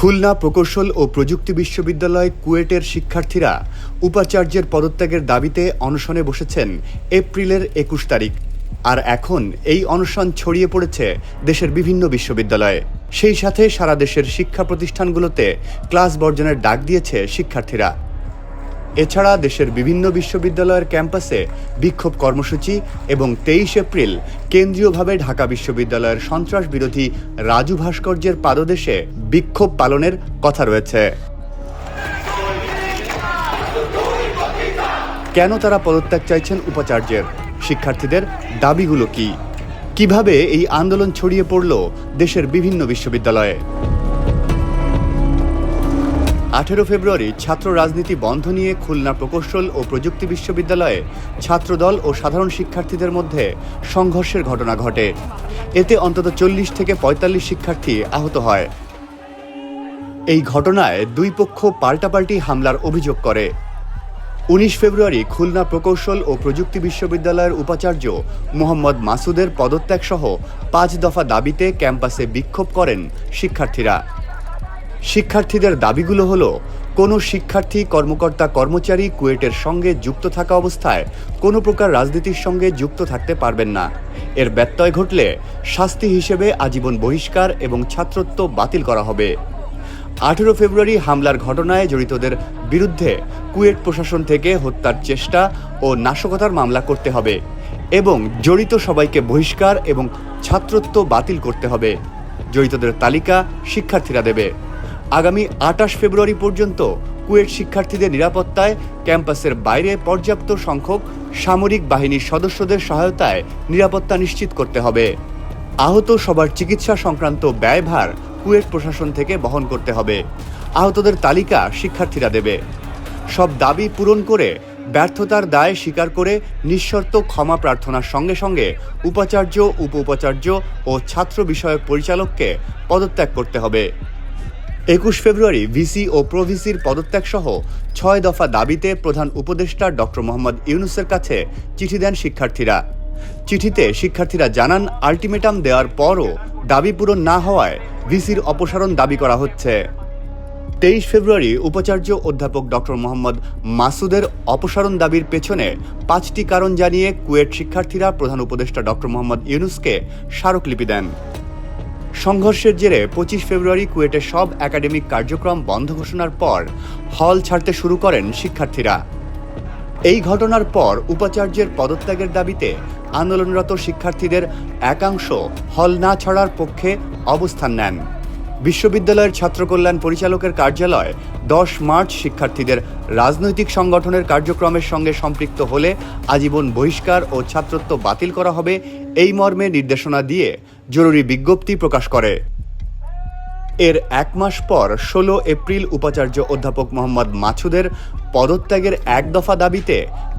খুলনা প্রকৌশল ও প্রযুক্তি বিশ্ববিদ্যালয় কুয়েটের শিক্ষার্থীরা উপাচার্যের পদত্যাগের দাবিতে অনশনে বসেছেন এপ্রিলের একুশ তারিখ। আর এখন এই অনশন ছড়িয়ে পড়েছে দেশের বিভিন্ন বিশ্ববিদ্যালয়ে। সেই সাথে সারা দেশের শিক্ষা প্রতিষ্ঠানগুলোতে ক্লাস বর্জনের ডাক দিয়েছে শিক্ষার্থীরা। এছাড়া দেশের বিভিন্ন বিশ্ববিদ্যালয়ের ক্যাম্পাসে বিক্ষোভ কর্মসূচি এবং তেইশ এপ্রিল কেন্দ্রীয়ভাবে ঢাকা বিশ্ববিদ্যালয়ের সন্ত্রাস বিরোধী রাজু ভাস্কর্যের পাদদেশে বিক্ষোভ পালনের কথা রয়েছে। কেন তারা পদত্যাগ চাইছেন উপাচার্যের? শিক্ষার্থীদের দাবিগুলো কি? কীভাবে এই আন্দোলন ছড়িয়ে পড়ল দেশের বিভিন্ন বিশ্ববিদ্যালয়ে? আঠেরো ফেব্রুয়ারি ছাত্র রাজনীতি বন্ধ নিয়ে খুলনা প্রকৌশল ও প্রযুক্তি বিশ্ববিদ্যালয়ে ছাত্রদল ও সাধারণ শিক্ষার্থীদের মধ্যে সংঘর্ষের ঘটনা ঘটে। এতে অন্তত চল্লিশ থেকে পঁয়তাল্লিশ শিক্ষার্থী আহত হয়। এই ঘটনায় দুই পক্ষ পাল্টাপাল্টি হামলার অভিযোগ করে। উনিশ ফেব্রুয়ারি খুলনা প্রকৌশল ও প্রযুক্তি বিশ্ববিদ্যালয়ের উপাচার্য মোহাম্মদ মাসুদের পদত্যাগ সহ পাঁচ দফা দাবিতে ক্যাম্পাসে বিক্ষোভ করেন শিক্ষার্থীরা। শিক্ষার্থীদের দাবিগুলো হলো, কোনো শিক্ষার্থী, কর্মকর্তা, কর্মচারী কুয়েটের সঙ্গে যুক্ত থাকা অবস্থায় কোনো প্রকার রাজনীতির সঙ্গে যুক্ত থাকতে পারবেন না। এর ব্যত্যয় ঘটলে শাস্তি হিসেবে আজীবন বহিষ্কার এবং ছাত্রত্ব বাতিল করা হবে। আঠেরো ফেব্রুয়ারি হামলার ঘটনায় জড়িতদের বিরুদ্ধে কুয়েট প্রশাসন থেকে হত্যার চেষ্টা ও নাশকতার মামলা করতে হবে এবং জড়িত সবাইকে বহিষ্কার এবং ছাত্রত্ব বাতিল করতে হবে। জড়িতদের তালিকা শিক্ষার্থীরা দেবে। আগামী আটাশ ফেব্রুয়ারি পর্যন্ত কুয়েট শিক্ষার্থীদের নিরাপত্তায় ক্যাম্পাসের বাইরে পর্যাপ্ত সংখ্যক সামরিক বাহিনীর সদস্যদের সহায়তায় নিরাপত্তা নিশ্চিত করতে হবে। আহত সবার চিকিৎসা সংক্রান্ত ব্যয়ভার কুয়েট প্রশাসন থেকে বহন করতে হবে। আহতদের তালিকা শিক্ষার্থীরা দেবে। সব দাবি পূরণ করে ব্যর্থতার দায় স্বীকার করে নিঃশর্ত ক্ষমা প্রার্থনার সঙ্গে সঙ্গে উপাচার্য উপ উপাচার্য ও ছাত্র বিষয়ক পরিচালককে পদত্যাগ করতে হবে। একুশ ফেব্রুয়ারি ভিসি ও প্রভিসির পদত্যাগ সহ ছয় দফা দাবিতে প্রধান উপদেষ্টা ডক্টর মোহাম্মদ ইউনুসের কাছে চিঠি দেন শিক্ষার্থীরা। চিঠিতে শিক্ষার্থীরা জানান, আলটিমেটাম দেওয়ার পরও দাবি পূরণ না হওয়ায় ভিসির অপসারণ দাবি করা হচ্ছে। তেইশ ফেব্রুয়ারি উপাচার্য অধ্যাপক ডক্টর মোহাম্মদ মাসুদের অপসারণ দাবির পেছনে পাঁচটি কারণ জানিয়ে কুয়েট শিক্ষার্থীরা প্রধান উপদেষ্টা ডক্টর মোহাম্মদ ইউনুসকে স্মারকলিপি দেন। সংঘর্ষের জেরে পঁচিশ ফেব্রুয়ারি কুয়েটে সব একাডেমিক কার্যক্রম বন্ধ ঘোষণার পর হল ছাড়তে শুরু করেন শিক্ষার্থীরা। এই ঘটনার পর উপাচার্যের পদত্যাগের দাবিতে আন্দোলনরত শিক্ষার্থীদের একাংশ হল না ছাড়ার পক্ষে অবস্থান নেন। বিশ্ববিদ্যালয়ের ছাত্র কল্যাণ পরিচালকের কার্যালয় দশ মার্চ শিক্ষার্থীদের রাজনৈতিক সংগঠনের কার্যক্রমের সঙ্গে সম্পৃক্ত হলে আজীবন বহিষ্কার ও ছাত্রত্ব বাতিল করা হবে এই মর্মে নির্দেশনা দিয়ে জরুরি বিজ্ঞপ্তি প্রকাশ করে। এর এক মাস পর ষোলো এপ্রিল উপাচার্য অধ্যাপক মোহাম্মদ মাছুদের পদত্যাগের এক দফা দাবিতে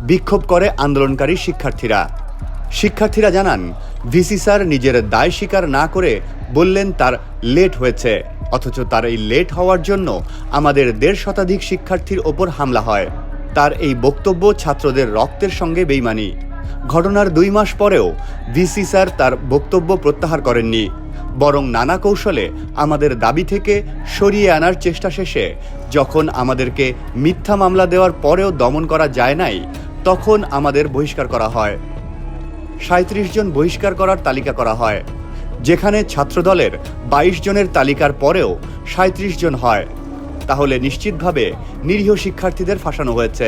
বিক্ষোভ করে আন্দোলনকারী শিক্ষার্থীরা। শিক্ষার্থীরা জানান, ভিসি স্যার নিজের দায় স্বীকার না করে বললেন তার লেট হয়েছে, অথচ তার এই লেট হওয়ার জন্য আমাদের দেড় শতাধিক শিক্ষার্থীর ওপর হামলা হয়। তার এই বক্তব্য ছাত্রদের রক্তের সঙ্গে বেইমানি। ঘটনার দুই মাস পরেও ভিসি স্যার তার বক্তব্য প্রত্যাহার করেননি। বরং নানা কৌশলে আমাদের দাবি থেকে সরিয়ে আনার চেষ্টা শেষে যখন আমাদেরকে মিথ্যা মামলা দেওয়ার পরেও দমন করা যায় নাই, তখন আমাদের বহিষ্কার করা হয়। সাঁত্রিশ জন বহিষ্কার করার তালিকা করা হয়, যেখানে ছাত্রদলের বাইশ জনের তালিকার পরেও সাঁত্রিশ জন হয়। তাহলে নিশ্চিতভাবে নিরীহ শিক্ষার্থীদের ফাঁসানো হয়েছে।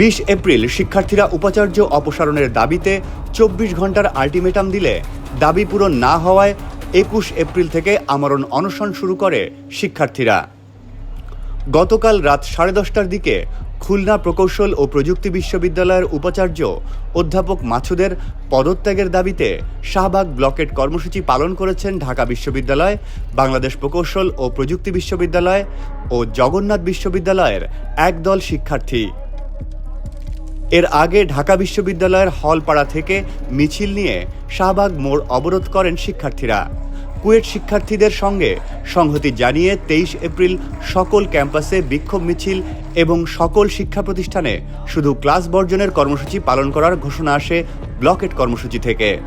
বিশ এপ্রিল শিক্ষার্থীরা উপাচার্য অপসারণের দাবিতে চব্বিশ ঘণ্টার আলটিমেটাম দিলে দাবি পূরণ না হওয়ায় একুশ এপ্রিল থেকে আমরণ অনশন শুরু করে শিক্ষার্থীরা। গতকাল রাত সাড়ে দশটার দিকে খুলনা প্রকৌশল ও প্রযুক্তি বিশ্ববিদ্যালয়ের উপাচার্য অধ্যাপক মাছুদের পদত্যাগের দাবিতে শাহবাগ ব্লকেট কর্মসূচি পালন করেছেন ঢাকা বিশ্ববিদ্যালয়, বাংলাদেশ প্রকৌশল ও প্রযুক্তি বিশ্ববিদ্যালয় ও জগন্নাথ বিশ্ববিদ্যালয়ের একদল শিক্ষার্থী। এর আগে ঢাকা বিশ্ববিদ্যালয়ের হলপাড়া থেকে মিছিল নিয়ে শাহবাগ মোড় অবরোধ করেন শিক্ষার্থীরা। কুয়েট শিক্ষার্থীদের সঙ্গে সংহতি জানিয়ে তেইশ এপ্রিল সকল ক্যাম্পাসে বিক্ষোভ মিছিল এবং সকল শিক্ষা প্রতিষ্ঠানে শুধু ক্লাস বর্জনের কর্মসূচি পালন করার ঘোষণা আসে ব্লকেট কর্মসূচি থেকে।